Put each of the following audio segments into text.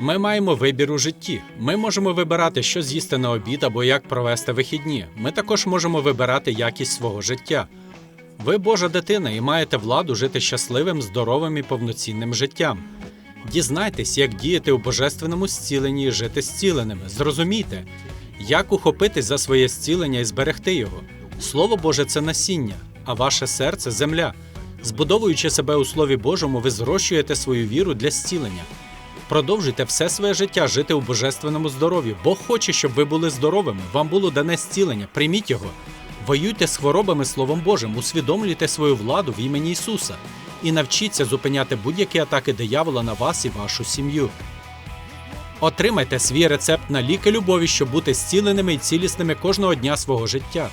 Ми маємо вибір у житті. Ми можемо вибирати, що з'їсти на обід або як провести вихідні. Ми також можемо вибирати якість свого життя. Ви Божа дитина і маєте владу жити щасливим, здоровим і повноцінним життям. Дізнайтесь, як діяти у божественному зціленні і жити зціленими. Зрозумійте, як ухопитись за своє зцілення і зберегти його. Слово Боже це насіння, а ваше серце земля. Збудовуючи себе у Слові Божому, ви зрощуєте свою віру для зцілення. Продовжуйте все своє життя жити у божественному здоров'ї. Бог хоче, щоб ви були здоровими. Вам було дане зцілення. Прийміть його. Воюйте з хворобами Словом Божим, усвідомлюйте свою владу в імені Ісуса і навчіться зупиняти будь-які атаки диявола на вас і вашу сім'ю. Отримайте свій рецепт на ліки любові, щоб бути зціленими і цілісними кожного дня свого життя.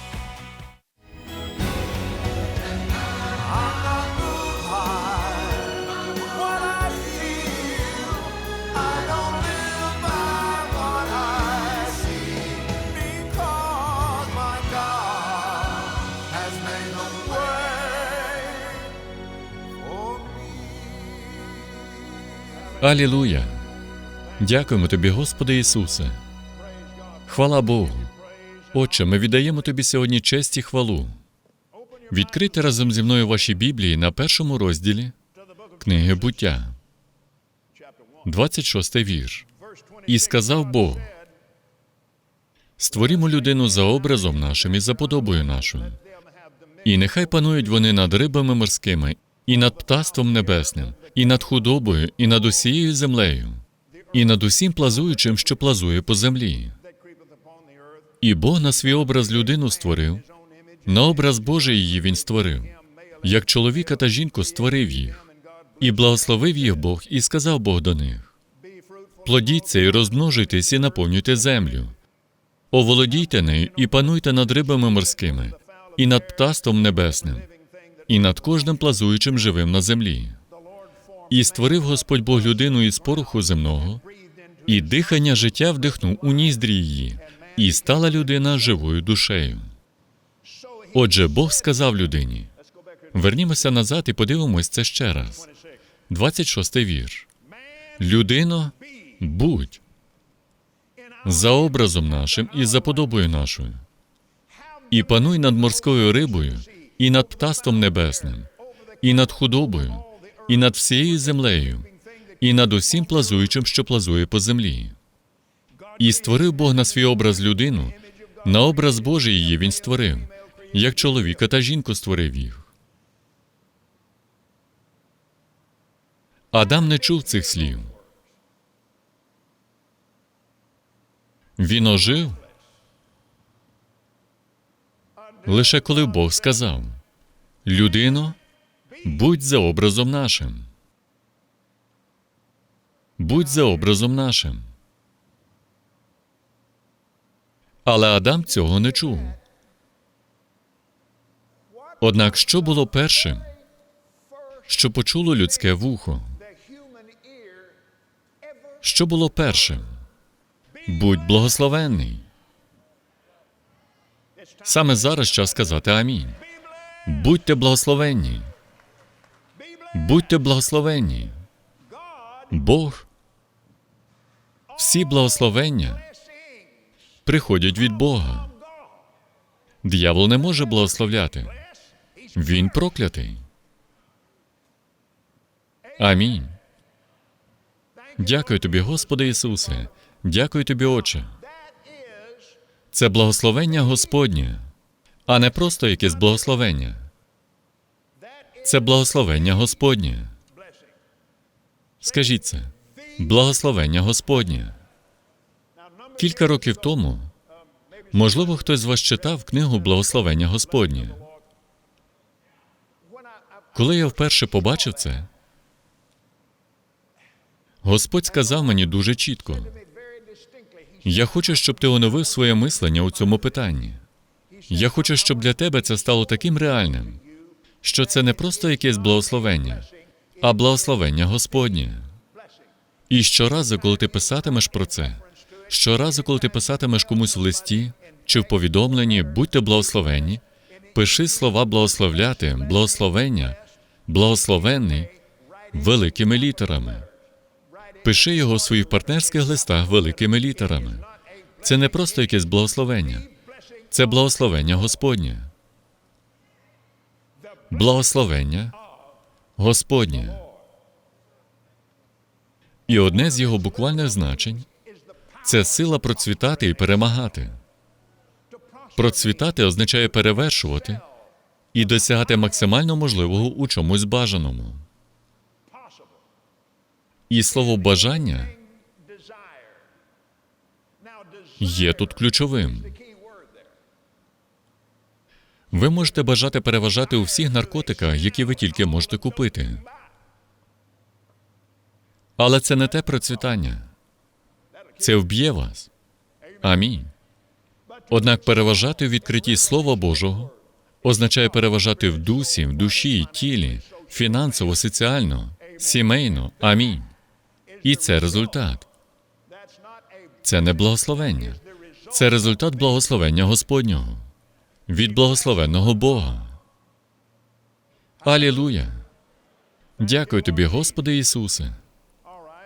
Алілуя! Дякуємо тобі, Господи Ісусе. Хвала Богу. Отче, ми віддаємо тобі сьогодні честь і хвалу. Відкрийте разом зі мною ваші Біблії на першому розділі книги буття. 26 вірш. І сказав Бог: Створімо людину за образом нашим і за подобою нашою. І нехай панують вони над рибами морськими, і над птаством небесним, і над худобою, і над усією землею, і над усім плазуючим, що плазує по землі. І Бог на свій образ людину створив, на образ Божий її він створив, як чоловіка та жінку створив їх, і благословив їх Бог, і сказав Бог до них: Плодіться і розмножуйтесь, і наповнюйте землю. Оволодійте нею і пануйте над рибами морськими, і над птаством небесним, і над кожним плазуючим живим на землі. І створив Господь Бог людину із пороху земного, і дихання життя вдихнув у ніздрі її, і стала людина живою душею. Отже, Бог сказав людині: вернімося назад і подивимось це ще раз. 26 вірш. Людино, будь за образом нашим і за подобою нашою, і пануй над морською рибою, і над птастом небесним, і над худобою, і над всією землею, і над усім плазуючим, що плазує по землі. І створив Бог на свій образ людину, на образ Божий її він створив, як чоловіка та жінку створив їх. Адам не чув цих слів. Він ожив лише коли Бог сказав: Людино, будь за образом нашим. Будь за образом нашим. Але Адам цього не чув. Однак що було першим, що почуло людське вухо? Що було першим? Будь благословенний. Саме зараз час сказати амінь. Будьте благословенні. Будьте благословенні. Бог. Всі благословення приходять від Бога. Диявол не може благословляти. Він проклятий. Амінь. Дякую тобі, Господи Ісусе. Дякую тобі, Отче. Це благословення Господнє, а не просто якесь благословення. Це благословення Господнє. Скажіть це. Благословення Господнє. Кілька років тому, можливо, хтось з вас читав книгу Благословення Господнє. Коли я вперше побачив це, Господь сказав мені дуже чітко: я хочу, щоб ти оновив своє мислення у цьому питанні. Я хочу, щоб для тебе це стало таким реальним, що це не просто якесь благословення, а благословення Господнє. І щоразу, коли ти писатимеш про це, щоразу, коли ти писатимеш комусь в листі чи в повідомленні, будьте благословенні, пиши слова благословляти, благословення, благословенний великими літерами. Пиши його у своїх партнерських листах великими літерами. Це не просто якесь благословення, це благословення Господнє. Благословення Господнє. І одне з його буквальних значень це сила процвітати і перемагати. Процвітати означає перевершувати і досягати максимально можливого у чомусь бажаному. І слово бажання є тут ключовим. Ви можете бажати переважати у всіх наркотиках, які ви тільки можете купити. Але це не те процвітання. Це вб'є вас. Амінь. Однак переважати у відкритті Слова Божого означає переважати в дусі, в душі, тілі, фінансово, соціально, сімейно. Амінь. І це результат. Це не благословення. Це результат благословення Господнього від благословенного Бога. Алілуя! Дякую тобі, Господи Ісусе.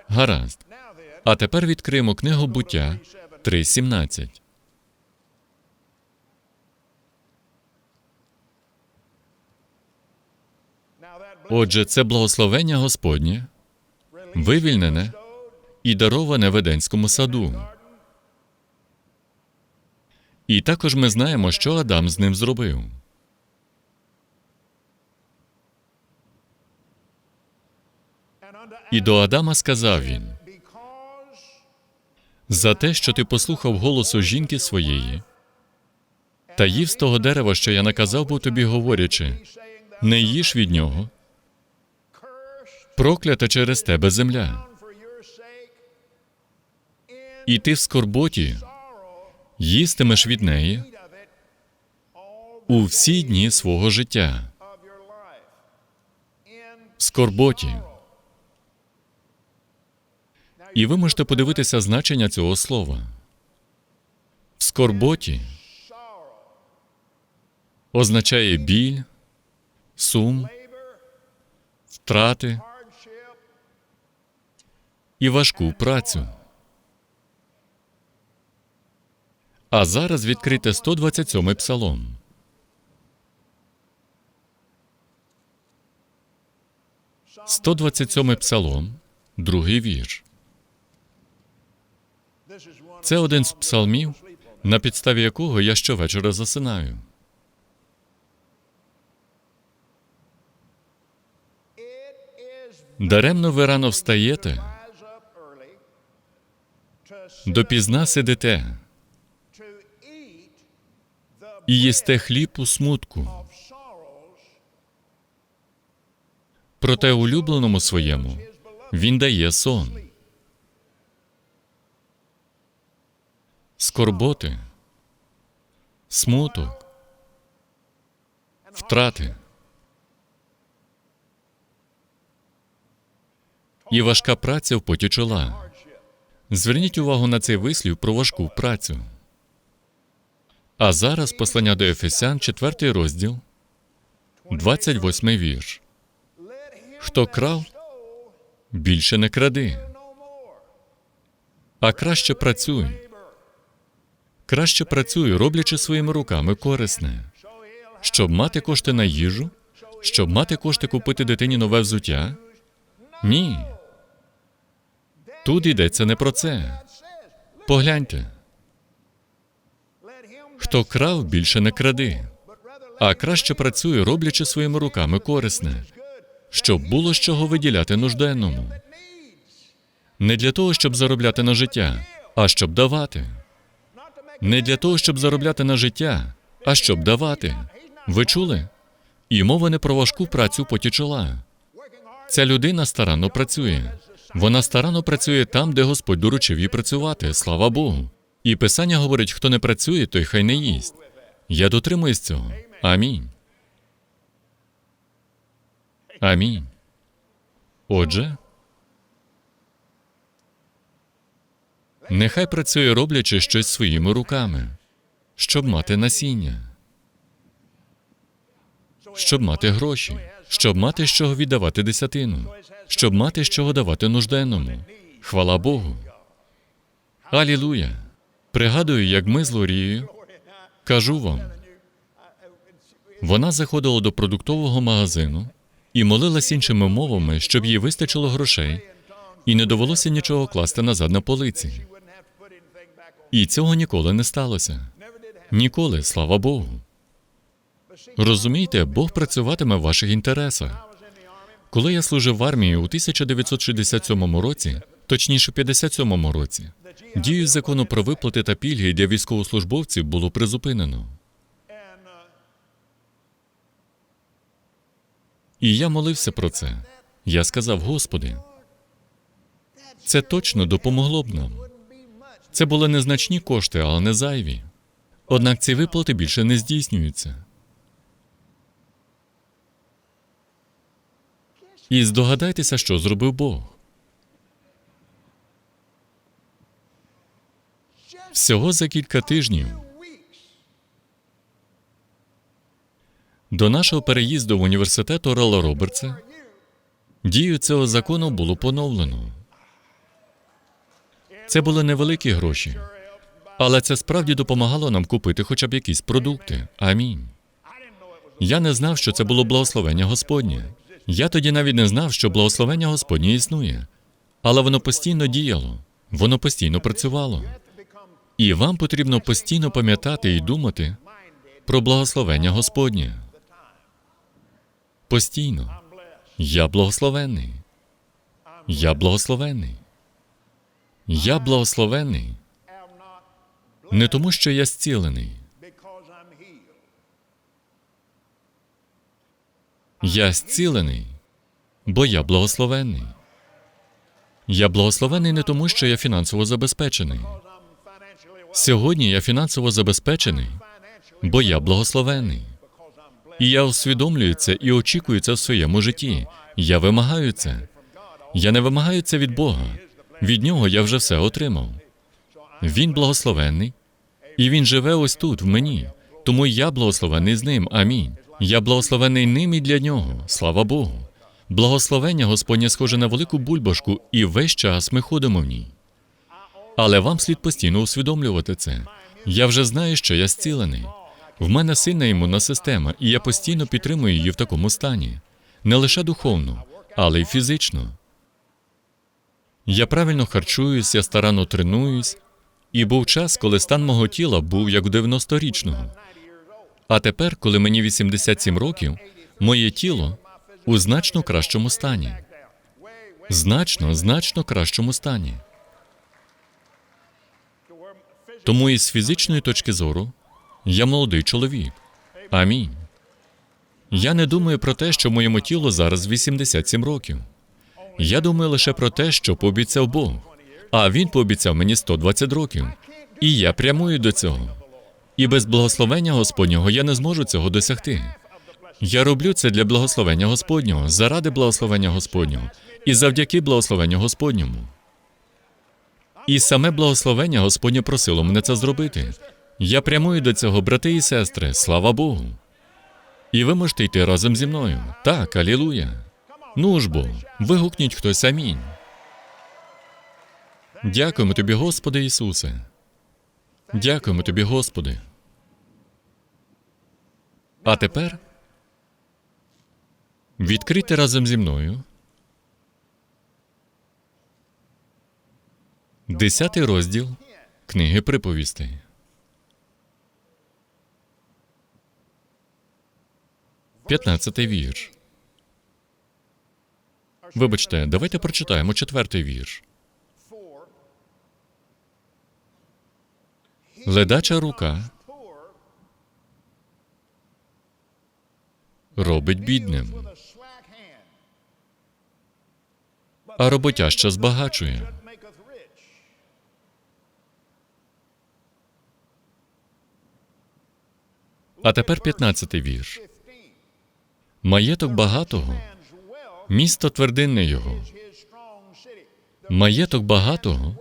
Гаразд. А тепер відкриємо книгу буття 3.17. Отже, це благословення Господнє, вивільнене і дароване в Еденському саду. І також ми знаємо, що Адам з ним зробив. І до Адама сказав він: за те, що ти послухав голосу жінки своєї, та їв з того дерева, що я наказав був тобі, говорячи, не їж від нього, проклята через тебе земля, і ти в скорботі їстимеш від неї у всі дні свого життя, в скорботі. І ви можете подивитися значення цього слова. В скорботі означає біль, сум, втрати і важку працю. А зараз відкрите 127 псалом. Сто двадцять псалом, другий вірш. Це один з псалмів, на підставі якого я щовечора засинаю. Даремно ви рано встаєте, допізна сидите і їсте хліб у смутку. Проте улюбленому своєму він дає сон. Скорботи, смуток, втрати. І важка праця в поті чола. Зверніть увагу на цей вислів про важку працю. А зараз послання до Ефесян, 4 розділ, 28 вірш. Хто крав, більше не кради, а краще працюй. Краще працюй, роблячи своїми руками корисне, щоб мати кошти на їжу, щоб мати кошти купити дитині нове взуття. Ні. Тут йдеться не про це. Погляньте. Хто крав, більше не кради, а краще працює, роблячи своїми руками корисне, щоб було з чого виділяти нужденному. Не для того, щоб заробляти на життя, а щоб давати. Не для того, щоб заробляти на життя, а щоб давати. Ви чули? І мова не про важку працю поті чола. Ця людина старанно працює. Вона старанно працює там, де Господь доручив їй працювати, слава Богу. І Писання говорить, хто не працює, той хай не їсть. Я дотримуюсь цього. Амінь. Амінь. Отже, нехай працює, роблячи щось своїми руками, щоб мати насіння, щоб мати гроші, щоб мати з чого віддавати десятину, щоб мати з чого давати нужденному, Хвала Богу. Алілуя. Пригадую, як ми з Лорією, кажу вам, вона заходила до продуктового магазину і молилась іншими мовами, щоб їй вистачило грошей, і не довелося нічого класти назад на полиці. І цього ніколи не сталося. Ніколи, слава Богу. Розумієте, Бог працюватиме в ваших інтересах. Коли я служив в армії у 1967 році, точніше 57 році, дію закону про виплати та пільги для військовослужбовців було призупинено. І я молився про це. Я сказав, Господи, це точно допомогло б нам. Це були незначні кошти, але не зайві. Однак ці виплати більше не здійснюються. І здогадайтеся, що зробив Бог. Всього за кілька тижнів до нашого переїзду в університет Орела Робертса дію цього закону було поновлено. Це були невеликі гроші, але це справді допомагало нам купити хоча б якісь продукти. Амінь. Я не знав, що це було благословення Господнє. Я тоді навіть не знав, що благословення Господнє існує. Але воно постійно діяло, воно постійно працювало. І вам потрібно постійно пам'ятати і думати про благословення Господнє. Постійно. Я благословенний. Я благословенний. Я благословенний. Не тому, що я зцілений. Я зцілений, бо я благословенний. Я благословений не тому, що я фінансово забезпечений. Сьогодні я фінансово забезпечений, бо я благословений. І я усвідомлюю це і очікую це в своєму житті. Я вимагаю це. Я не вимагаю це від Бога. Від нього я вже все отримав. Він благословенний, і він живе ось тут, в мені. Тому я благословений з ним. Амінь. Я благословений ним і для нього. Слава Богу. Благословення Господнє схоже на велику бульбашку, і весь час ми ходимо в ній. Але вам слід постійно усвідомлювати це. Я вже знаю, що я зцілений. В мене сильна імунна система, і я постійно підтримую її в такому стані. Не лише духовно, але й фізично. Я правильно харчуюсь, я старанно тренуюсь, і був час, коли стан мого тіла був як у 90-річного. А тепер, коли мені 87 років, моє тіло у значно кращому стані. Значно, значно кращому стані. Тому із фізичної точки зору я молодий чоловік. Амінь. Я не думаю про те, що моєму тілу зараз 87 років. Я думаю лише про те, що пообіцяв Бог. А він пообіцяв мені 120 років. І я прямую до цього. І без благословення Господнього я не зможу цього досягти. Я роблю це для благословення Господнього, заради благословення Господнього і завдяки благословенню Господньому. І саме благословення Господнє просило мене це зробити. Я прямую до цього, брати і сестри, слава Богу. І ви можете йти разом зі мною. Так, алілуя. Ну ж бо, вигукніть хтось амінь. Дякуємо тобі, Господи Ісусе. Дякуємо тобі, Господи. А тепер відкрийте разом зі мною. Десятий розділ книги приповістей. П'ятнадцятий вірш. Вибачте, давайте прочитаємо четвертий вірш. Ледача рука робить бідним, а роботяща збагачує. А тепер п'ятнадцятий вірш. Маєток багатого, місто твердинне його. Маєток багатого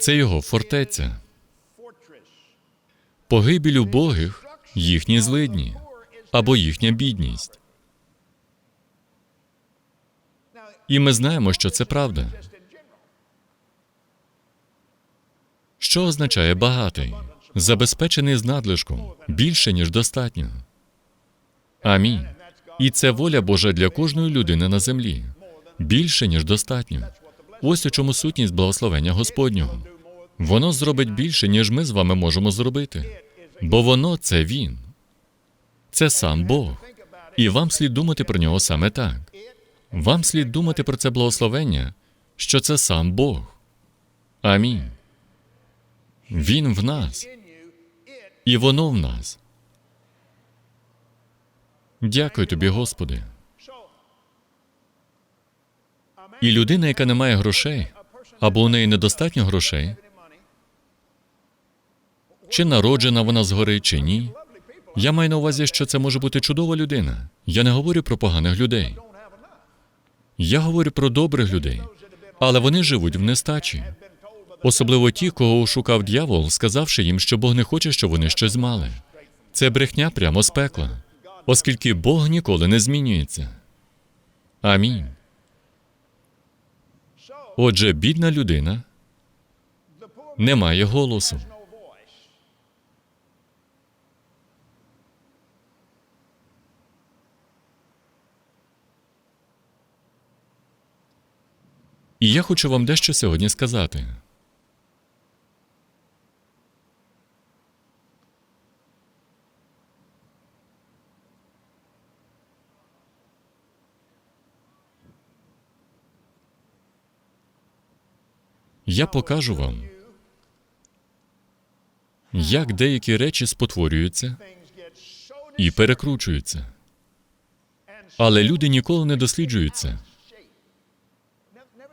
це його фортеця. Погибіль убогих їхні злидні або їхня бідність. І ми знаємо, що це правда. Що означає багатий, забезпечений з надлишком, більше, ніж достатньо. Амінь. І це воля Божа для кожної людини на землі. Більше, ніж достатньо. Ось у чому сутність благословення Господнього. Воно зробить більше, ніж ми з вами можемо зробити. Бо воно це Він. Це сам Бог. І вам слід думати про нього саме так. Вам слід думати про це благословення, що це сам Бог. Амінь. Він в нас. І воно в нас. Дякую тобі, Господи. І людина, яка не має грошей, або у неї недостатньо грошей, чи народжена вона згори, чи ні. Я маю на увазі, що це може бути чудова людина. Я не говорю про поганих людей. Я говорю про добрих людей, але вони живуть в нестачі. Особливо ті, кого шукав дьявол, сказавши їм, що Бог не хоче, щоб вони щось мали. Це брехня прямо з пекла, оскільки Бог ніколи не змінюється. Амінь. Отже, бідна людина не має голосу. І я хочу вам дещо сьогодні сказати. Я покажу вам, як деякі речі спотворюються і перекручуються. Але люди ніколи не досліджують це.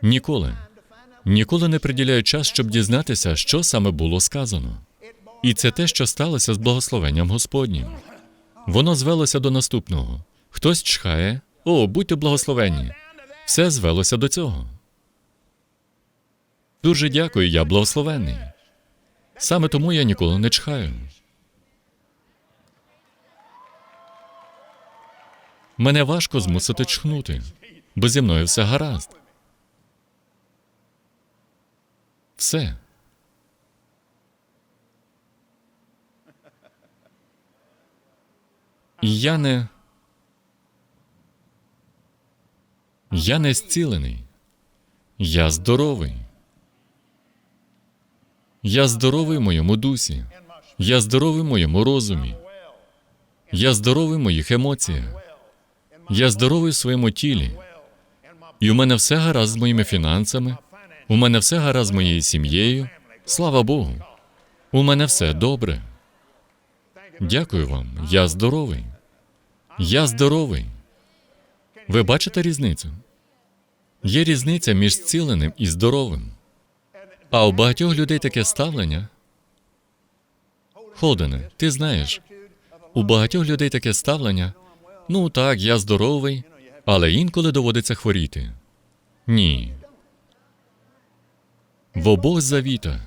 Ніколи. Ніколи не приділяють час, щоб дізнатися, що саме було сказано. І це те, що сталося з благословенням Господнім. Воно звелося до наступного. Хтось чхає, о, будьте благословенні. Все звелося до цього. Дуже дякую, я благословенний. Саме тому я ніколи не чхаю. Мене важко змусити чхнути, бо зі мною все гаразд. Все. І я не. Я не зцілений. Я здоровий. Я здоровий в моєму дусі. Я здоровий в моєму розумі. Я здоровий в моїх емоціях. Я здоровий в своєму тілі. І у мене все гаразд з моїми фінансами. У мене все гаразд з моєю сім'єю. Слава Богу. У мене все добре. Дякую вам. Я здоровий. Я здоровий. Ви бачите різницю? Є різниця між зціленим і здоровим. А у багатьох людей таке ставлення. Холдене, ти знаєш, у багатьох людей таке ставлення. Ну так, я здоровий, але інколи доводиться хворіти. Ні. В обох завітах.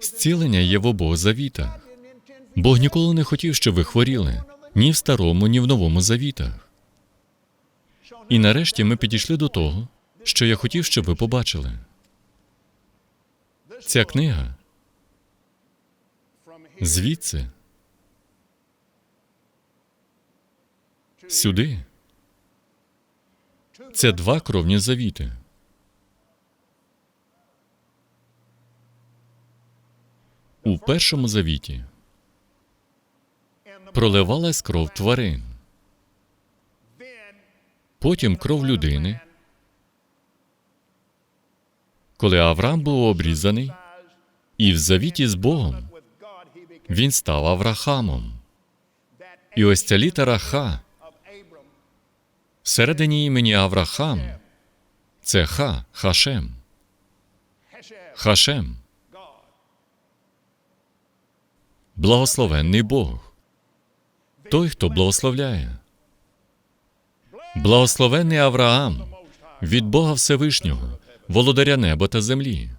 Зцілення є в обох завітах. Бог ніколи не хотів, щоб ви хворіли ні в старому, ні в новому завітах. І нарешті ми підійшли до того, що я хотів, щоб ви побачили. Ця книга звідси сюди. Це два кровні завіти. У першому завіті проливалась кров тварин, потім кров людини. Коли Авраам був обрізаний, і в завіті з Богом він став Аврахамом. І ось ця літера Ха всередині імені Аврахам це Ха, Хашем. Хашем. Благословенний Бог. Той, хто благословляє. Благословенний Авраам від Бога Всевишнього, володаря неба та землі.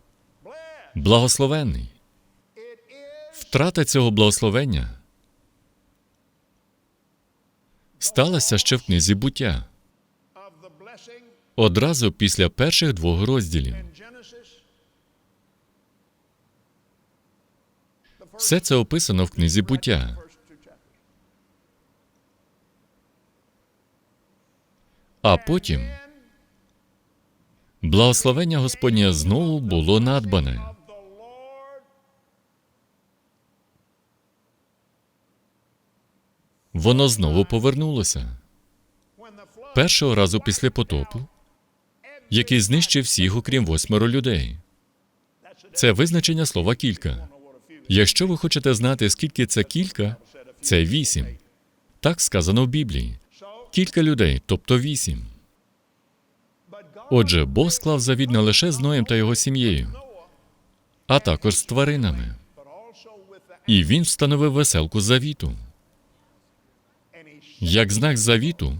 Благословенний. Втрата цього благословення сталася ще в книзі буття одразу після перших двох розділів. Все це описано в книзі буття. А потім благословення Господнє знову було надбане. Воно знову повернулося. Першого разу після потопу, який знищив всіх, окрім восьмеро людей. Це визначення слова кілька. Якщо ви хочете знати, скільки це кілька, це вісім. Так сказано в Біблії. Кілька людей, тобто вісім. Отже, Бог склав завіт не лише з Ноєм та його сім'єю, а також з тваринами. І він встановив веселку завіту. Як знак завіту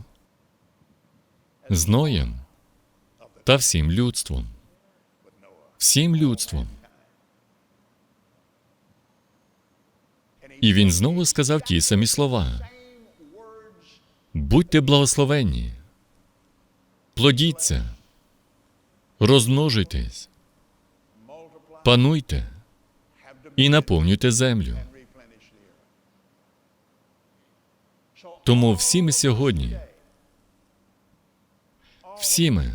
з Ноєм та всім людством. Всім людством. І він знову сказав ті самі слова. Будьте благословенні, плодіться, розмножуйтесь, пануйте і наповнюйте землю. Тому всі ми сьогодні, всі ми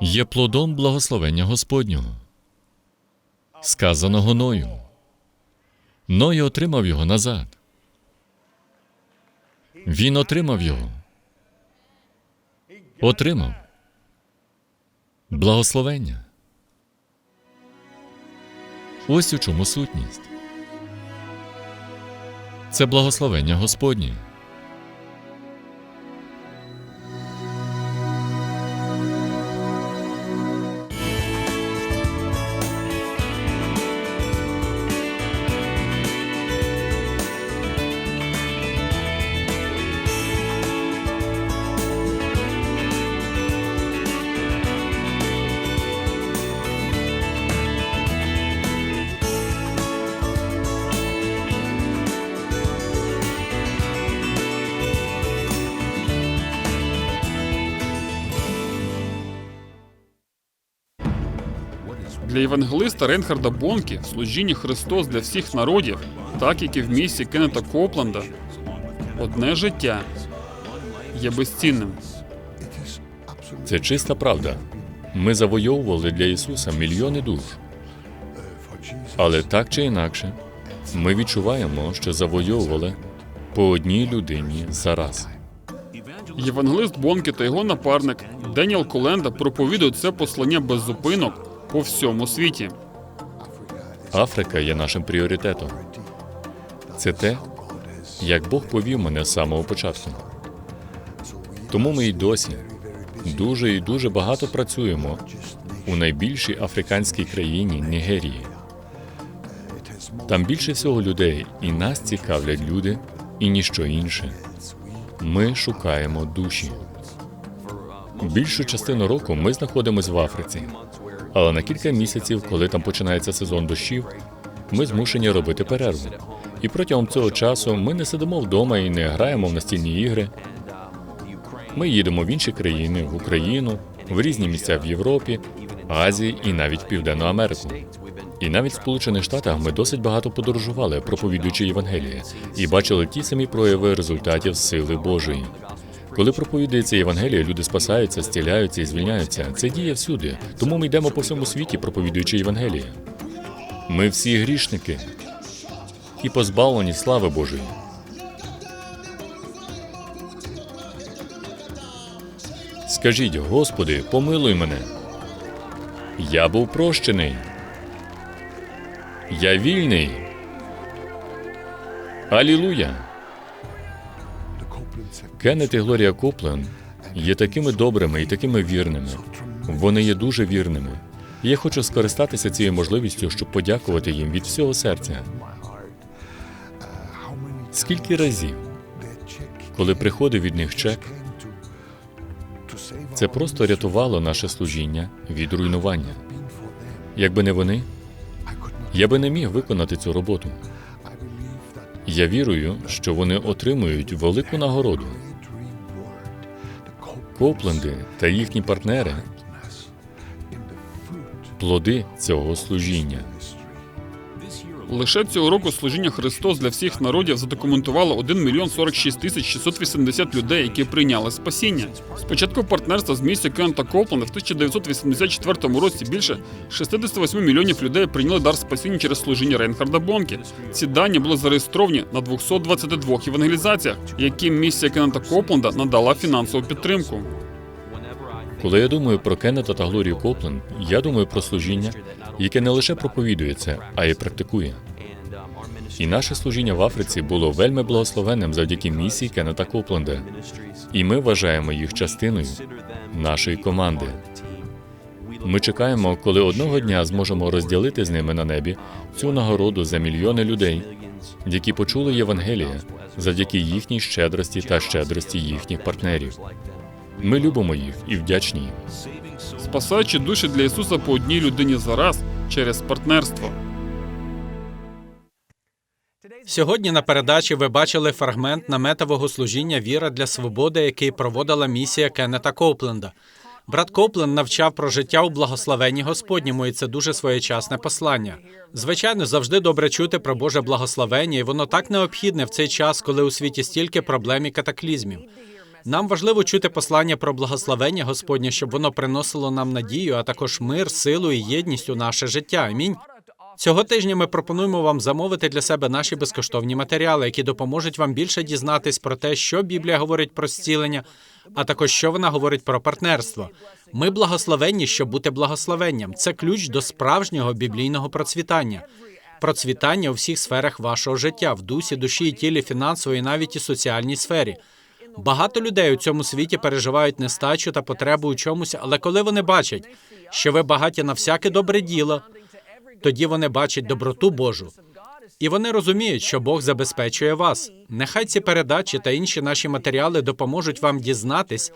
є плодом благословення Господнього, сказаного Ною. Ной отримав його назад. Він отримав його. Отримав благословення. Ось у чому сутність. Це благословення Господнє. Для євангелиста Рейнхарда Бонкі служіння Христос для всіх народів, так як і в місті Кеннета Копланда, одне життя є безцінним. Це чиста правда. Ми завойовували для Ісуса мільйони душ. Але так чи інакше, ми відчуваємо, що завойовували по одній людині за раз. Євангелист Бонкі та його напарник Деніел Коленда проповідують це послання без зупинок по всьому світі. Африка є нашим пріоритетом. Це те, як Бог повів мене з самого початку. Тому ми й досі дуже і дуже багато працюємо у найбільшій африканській країні Нігерії. Там більше всього людей, і нас цікавлять люди, і ніщо інше. Ми шукаємо душі. Більшу частину року ми знаходимося в Африці, але на кілька місяців, коли там починається сезон дощів, ми змушені робити перерву. І протягом цього часу ми не сидимо вдома і не граємо в настільні ігри. Ми їдемо в інші країни, в Україну, в різні місця в Європі, Азії і навіть Південну Америку. І навіть в Сполучених Штатах ми досить багато подорожували, проповідуючи Євангеліє, і бачили ті самі прояви результатів сили Божої. Коли проповідується Євангеліє, люди спасаються, зціляються і звільняються. Це діє всюди. Тому ми йдемо по всьому світі, проповідуючи Євангеліє. Ми всі грішники і позбавлені слави Божої. Скажіть, Господи, помилуй мене. Я був прощений. Я вільний. Алілуя! Кеннет і Глорія Коплен є такими добрими і такими вірними. Вони є дуже вірними. Я хочу скористатися цією можливістю, щоб подякувати їм від всього серця. Скільки разів, коли приходив від них чек, це просто рятувало наше служіння від руйнування. Якби не вони, я би не міг виконати цю роботу. Я вірую, що вони отримують велику нагороду. Копленди та їхні партнери плоди цього служіння. Лише цього року служіння Христос для всіх народів задокументувало 1 мільйон 46 тисяч 680 людей, які прийняли спасіння. З початку партнерства з місією Кента Копленда в 1984 році більше 68 мільйонів людей прийняли дар спасіння через служіння Рейнхарда Бонкі. Ці дані були зареєстровані на 222 евангелізаціях, яким місія Кеннета Копленда надала фінансову підтримку. Коли я думаю про Кеннета та Глорію Копленд, я думаю про служіння, яке не лише проповідується, а й практикує. І наше служіння в Африці було вельми благословенним завдяки місії Кеннета Копленда. І ми вважаємо їх частиною нашої команди. Ми чекаємо, коли одного дня зможемо розділити з ними на небі цю нагороду за мільйони людей, які почули Євангелія завдяки їхній щедрості та щедрості їхніх партнерів. Ми любимо їх і вдячні їм. Спасаючи душі для Ісуса по одній людині за раз через партнерство. Сьогодні на передачі ви бачили фрагмент наметового служіння Віра для свободи, який проводила місія Кеннета Копленда. Брат Копленд навчав про життя у благословенні Господньому, і це дуже своєчасне послання. Звичайно, завжди добре чути про Боже благословення, і воно так необхідне в цей час, коли у світі стільки проблем і катаклізмів. Нам важливо чути послання про благословення Господнє, щоб воно приносило нам надію, а також мир, силу і єдність у наше життя. Амінь. Цього тижня ми пропонуємо вам замовити для себе наші безкоштовні матеріали, які допоможуть вам більше дізнатись про те, що Біблія говорить про зцілення, а також що вона говорить про партнерство. Ми благословенні, щоб бути благословенням. Це ключ до справжнього біблійного процвітання. Процвітання у всіх сферах вашого життя в дусі, душі і тілі, фінансово і навіть і соціальній сфері. Багато людей у цьому світі переживають нестачу та потребу у чомусь, але коли вони бачать, що ви багаті на всяке добре діло, тоді вони бачать доброту Божу. І вони розуміють, що Бог забезпечує вас. Нехай ці передачі та інші наші матеріали допоможуть вам дізнатись,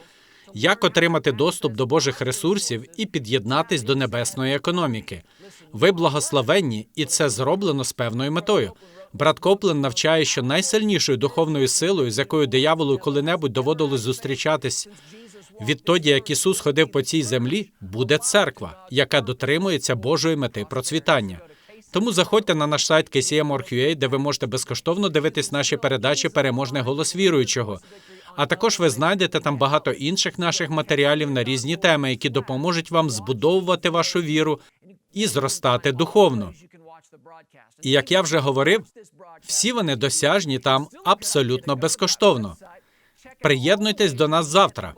як отримати доступ до Божих ресурсів і під'єднатись до небесної економіки. Ви благословенні, і це зроблено з певною метою. Брат Коплен навчає, що найсильнішою духовною силою, з якою дияволу коли-небудь доводилось зустрічатись відтоді, як Ісус ходив по цій землі, буде церква, яка дотримується Божої мети процвітання. Тому заходьте на наш сайт KCM.org.ua, де ви можете безкоштовно дивитись наші передачі Переможний голос віруючого. А також ви знайдете там багато інших наших матеріалів на різні теми, які допоможуть вам збудовувати вашу віру і зростати духовно. І як я вже говорив, всі вони досяжні там абсолютно безкоштовно. Приєднуйтесь до нас завтра,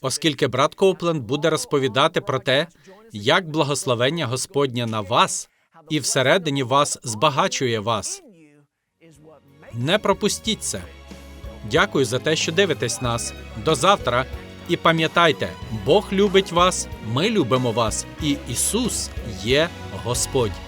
оскільки брат Коупленд буде розповідати про те, як благословення Господнє на вас і всередині вас збагачує вас. Не пропустіть це. Дякую за те, що дивитесь нас. До завтра. І пам'ятайте, Бог любить вас, ми любимо вас, і Ісус є Господь.